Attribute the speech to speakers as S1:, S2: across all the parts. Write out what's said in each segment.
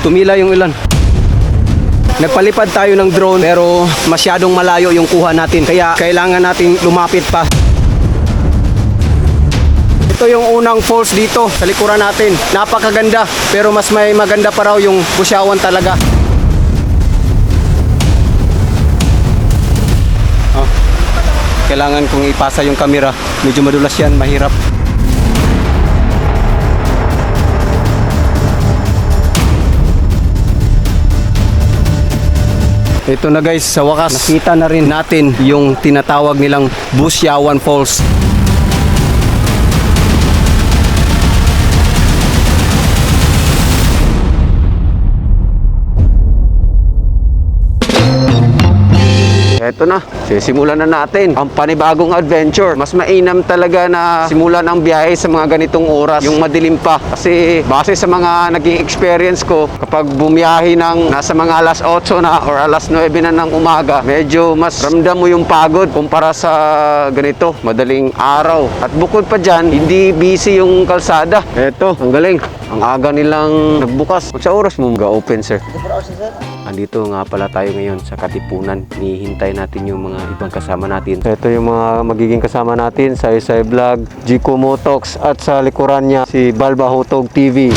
S1: tumila yung ilan. Nagpalipad tayo ng drone pero masyadong malayo yung kuha natin. Kaya kailangan nating lumapit pa. Ito yung unang falls dito sa likuran natin. Napakaganda pero mas may maganda pa raw yung Busyawan talaga. Oh. Kailangan kong ipasa yung camera. Medyo madulas yan, mahirap. Ito na guys, sa wakas, nakita na rin natin yung tinatawag nilang Busyawan Falls. Eto na, sisimulan na natin ang panibagong adventure. Mas mainam talaga na simulan ang biyahe sa mga ganitong oras, yung madilim pa. Kasi base sa mga naging experience ko, kapag bumiyahe ng nasa mga alas 8 na or alas 9 na ng umaga, medyo mas ramdam mo yung pagod kumpara sa ganito, madaling araw. At bukod pa dyan, hindi busy yung kalsada. Eto, ang galing. Ang aga nilang nagbukas. Sa oras mo mag-open, sir? Andito nga pala tayo ngayon sa Katipunan. Hinihintay natin yung mga ibang kasama natin. Ito yung mga magiging kasama natin sa Isay Vlog, Jico Motox at sa likuran niya si Balba Hotog TV.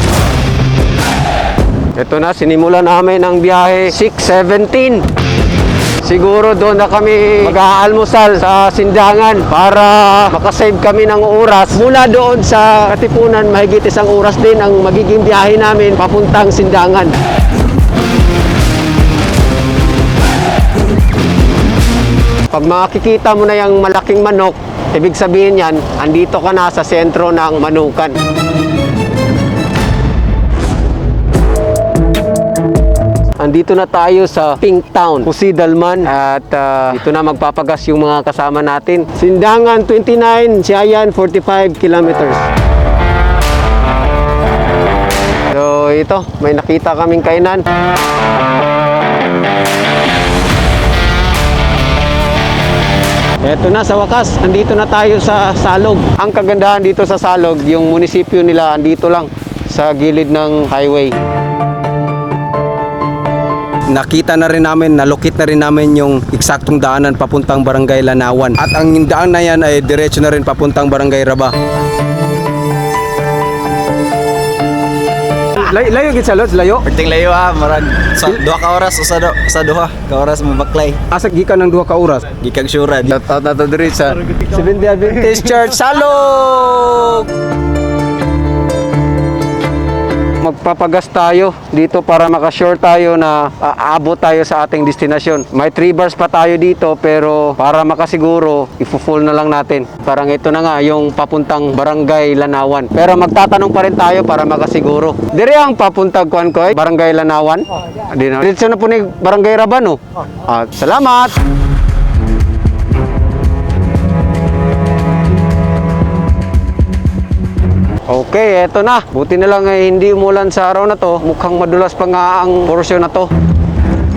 S1: Ito na, sinimulan namin ang biyahe 6.17. Siguro doon na kami mag-aalmusal sa Sindangan para makasave kami ng oras. Mula doon sa Katipunan, mahigit isang oras din ang magiging biyahe namin papuntang Sindangan. Pag makikita mo na yung malaking manok, ibig sabihin yan, andito ka na sa sentro ng manukan. Andito na tayo sa Pink Town, Pusidalman at ah, dito na magpapagas yung mga kasama natin. Sindangan 29, Siayan 45 kilometers. So ito, may nakita kaming kainan. Eto na sa wakas, andito na tayo sa Salog. Ang kagandahan dito sa Salog, yung munisipyo nila andito lang sa gilid ng highway. Nakita na rin namin, nalokit na rin namin yung eksaktong daanan papuntang Barangay Lanawan. At ang daan na yan ay diretso na rin papuntang Barangay Raba. Lay layo gid sa Lods, layo.
S2: Perting layo ah, marag sa duha ka oras o sa do, sa duha ka oras mo baklay.
S1: Asa gikan ng duha ka oras.
S2: Gikag syura.
S1: Shout out na to diri sa Seventh Day Adventist Church Salog! Magpapagas tayo dito para makasure tayo na aabot tayo sa ating destinasyon. May 3 bars pa tayo dito pero para makasiguro, ifo-full na lang natin. Parang ito na nga yung papuntang Barangay Lanawan. Pero magtatanong pa rin tayo para makasiguro. Dire ang papuntang kuan ko Barangay Lanawan. Di na. Dito na po ni Barangay Rabano. Ah, salamat! Okay, eto na. Buti na lang eh, hindi umulan sa araw na to. Mukhang madulas pa nga ang porsyon na to.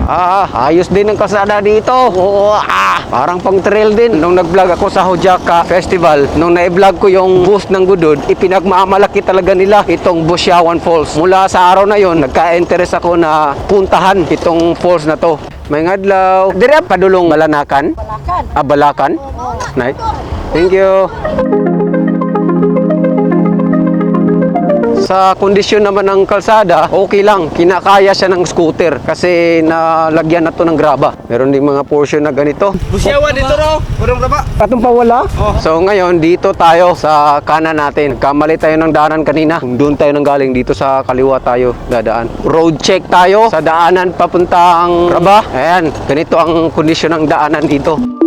S1: Ah, ayos din ang kasada dito. Oo, ah, parang pang trail din. Nung nag-vlog ako sa Hojaka Festival, nung na-vlog ko yung boost ng Gudod, ipinagmamalaki talaga nila itong Busyawan Falls. Mula sa araw na yon, nagka-interest ako na puntahan itong falls na to. May ngadlaw. Dire padulong Malanakan? Balakan. Ah, Balakan? Nice. Thank you. Sa kondisyon naman ng kalsada, okay lang. Kinakaya siya ng scooter kasi nalagyan na to ng graba. Meron din mga portion na ganito.
S2: Busyawa dito ro. Urong raba.
S1: Katong pa wala? So ngayon, dito tayo sa kanan natin. Kamali tayo ng daanan kanina. Kung doon tayo nang galing, dito sa kaliwa tayo dadaan. Road check tayo sa daanan papuntang Raba. Ayan, ganito ang kondisyon ng daanan dito.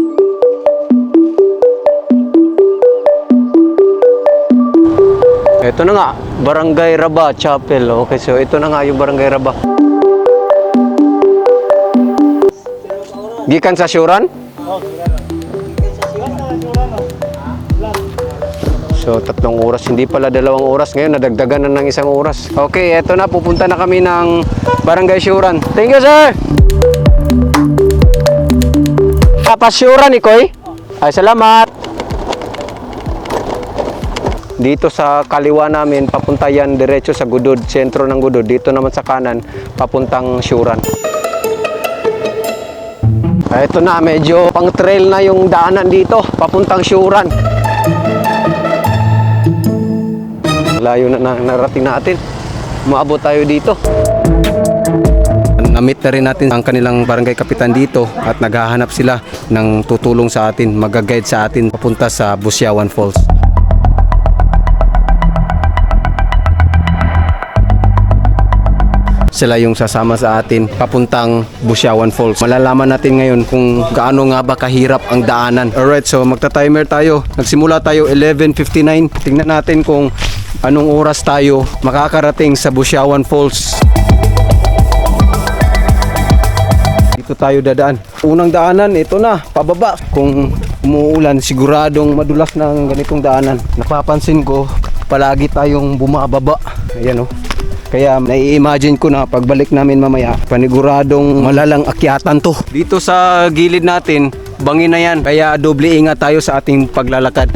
S1: Ito na nga, Barangay Raba Chapel. Okay, so ito na nga yung Barangay Raba. Gikan sa Syuran? So, tatlong oras. Hindi pala dalawang oras. Ngayon, nadagdagan na ng isang oras. Okay, eto na. Pupunta na kami ng Barangay Syuran. Thank you, sir! Papasyuran, Ikoy? Ay, salamat!
S3: Dito sa kaliwa namin, papunta yan diretso sa Gudod, sentro ng Gudod. Dito naman sa kanan, papuntang Syuran. Ah, Ito na, medyo pang trail na yung daanan dito, papuntang Syuran. Layo na, na narating natin. Maabot tayo dito. Namit na rin natin ang kanilang barangay kapitan dito at naghahanap sila ng tutulong sa atin, magaguide sa atin papunta sa Busyawan Falls. Sila yung sasama sa atin papuntang Busyawan Falls. Malalaman natin ngayon kung gaano nga ba kahirap ang daanan. Alright, so magta-timer tayo. Nagsimula tayo 11.59. Tingnan natin kung anong oras tayo makakarating sa Busyawan Falls. Dito tayo dadaan. Unang daanan, ito na, pababa. Kung umuulan, siguradong madulas na ang ganitong daanan. Napapansin ko, palagi tayong bumababa. Ayan o. Kaya nai-imagine ko na pagbalik namin mamaya, paniguradong malalang akyatan to. Dito sa gilid natin, bangin na yan. Kaya doble ingat tayo sa ating paglalakad.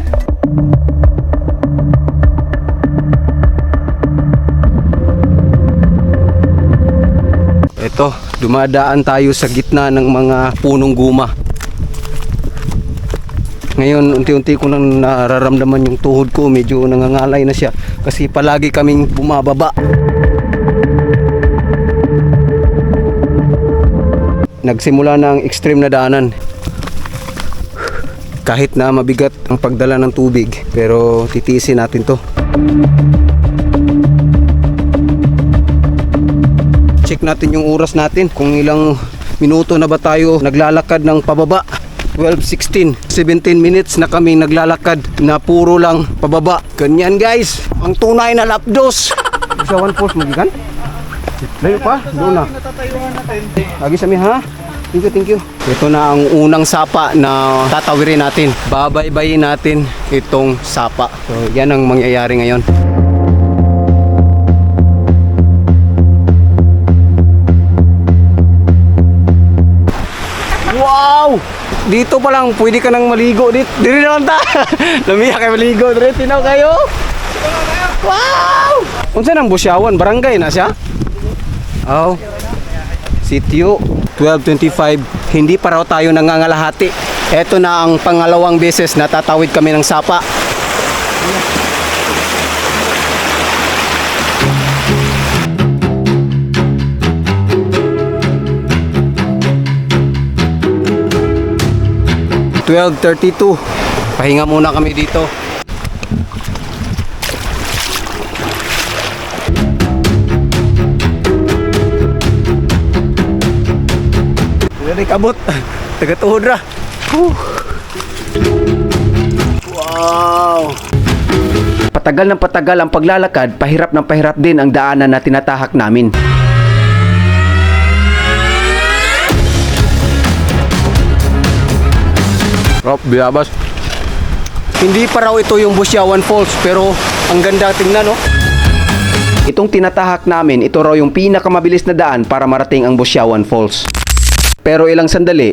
S3: Ito, dumadaan tayo sa gitna ng mga punong guma. Ngayon, unti-unti ko nang nararamdaman yung tuhod ko, medyo nangangalay na siya kasi palagi kaming bumababa. Nagsimula na ang extreme na daanan. Kahit na mabigat ang pagdala ng tubig, pero titiisin natin to. check natin yung oras natin kung ilang minuto na ba tayo naglalakad ng pababa. 12, 16, 17 minutes na kami naglalakad na puro lang pababa. Ganyan guys. Ang tunay na lapdos. Sa one post magigan layo pa doon na lagi sa mi ha thank you thank you ito na ang unang sapa na tatawirin natin babaybayin natin itong sapa so yan ang mangyayari ngayon Wow! Dito pa lang, pwede ka nang maligo. Dito, dito naman ta. Lumiya kayo maligo. Dito, tinaw kayo. Wow! Unsa nang busyawan? Barangay na siya? Oh. Sityo. 12.25. Hindi pa raw tayo nangangalahati. Ito na ang pangalawang beses na tatawid kami ng sapa. Twelve thirty-two. Pahinga muna kami dito. Dari kabot. Taga-tuhod ra. Whew. Wow. Patagal ng patagal ang paglalakad, pahirap ng pahirap din ang daanan na tinatahak namin. Rob, biyabas. Hindi pa raw ito yung Busyawan Falls pero ang ganda tingnan no. Itong tinatahak namin, ito raw yung pinakamabilis na daan para marating ang Busyawan Falls. Pero ilang sandali,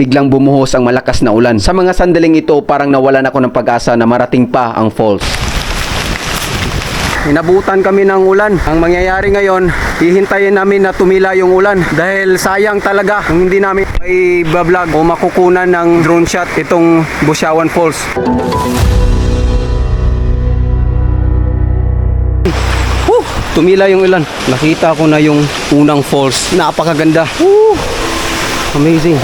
S3: biglang bumuhos ang malakas na ulan. Sa mga sandaling ito, parang nawalan ako ng pag-asa na marating pa ang falls. Inabutan kami ng ulan. Ang mangyayari ngayon, hihintayin namin na tumila yung ulan dahil sayang talaga kung hindi namin may vlog o makukunan ng drone shot itong Busyawan Falls. Tumila yung ulan. Nakita ko na yung unang falls. Napakaganda. Whew! Amazing.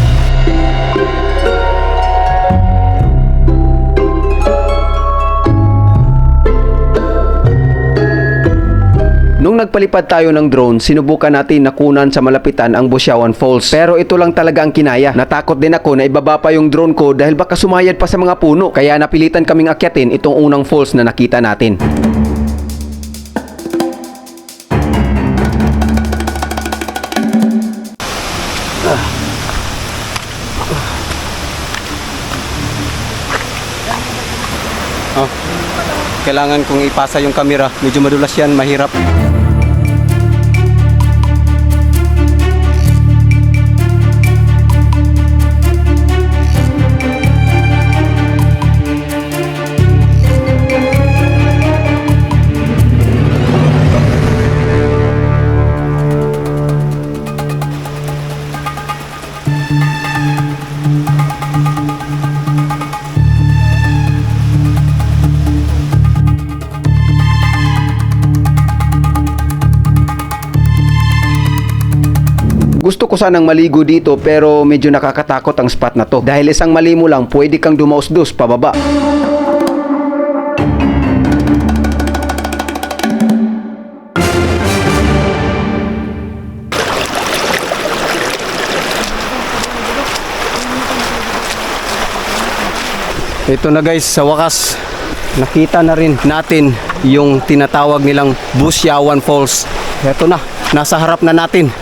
S3: Nung nagpalipad tayo ng drone, sinubukan natin na kunan sa malapitan ang Busyawan Falls. Pero ito lang talaga ang kinaya. Natakot din ako na ibaba pa yung drone ko dahil baka sumayad pa sa mga puno. Kaya napilitan kaming akyatin itong unang falls na nakita natin. Kailangan kong ipasa yung camera. Medyo madulas yan, mahirap.
S4: Gusto ko sanang maligo dito pero medyo nakakatakot ang spot na to. Dahil isang mali mo lang, pwede kang dumausdos pababa.
S3: Ito na guys, sa wakas, nakita na rin natin yung tinatawag nilang Busyawan Falls. Ito na, nasa harap na natin.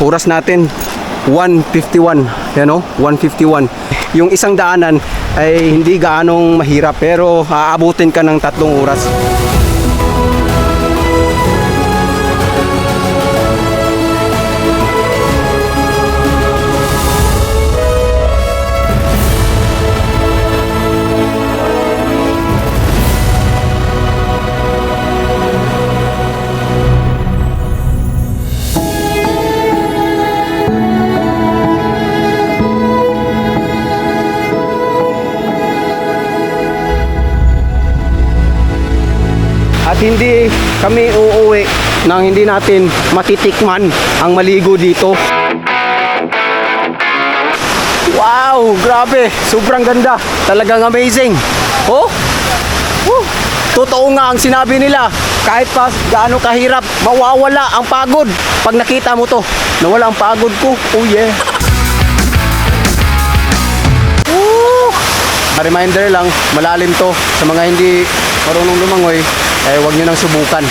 S3: Oras natin, 151. Yan o, 151. Yung isang daanan ay hindi gaanong mahirap pero aabutin ka ng tatlong oras. Nang hindi natin matitikman ang maligo dito. Wow, grabe. Sobrang ganda. Talagang amazing. Oh? Woo! Totoo nga ang sinabi nila. Kahit pa gaano kahirap, mawawala ang pagod. Pag nakita mo to, nawala ang pagod ko. Oh yeah. A reminder lang, malalim to. Sa mga hindi marunong lumangoy, eh huwag nyo nang subukan.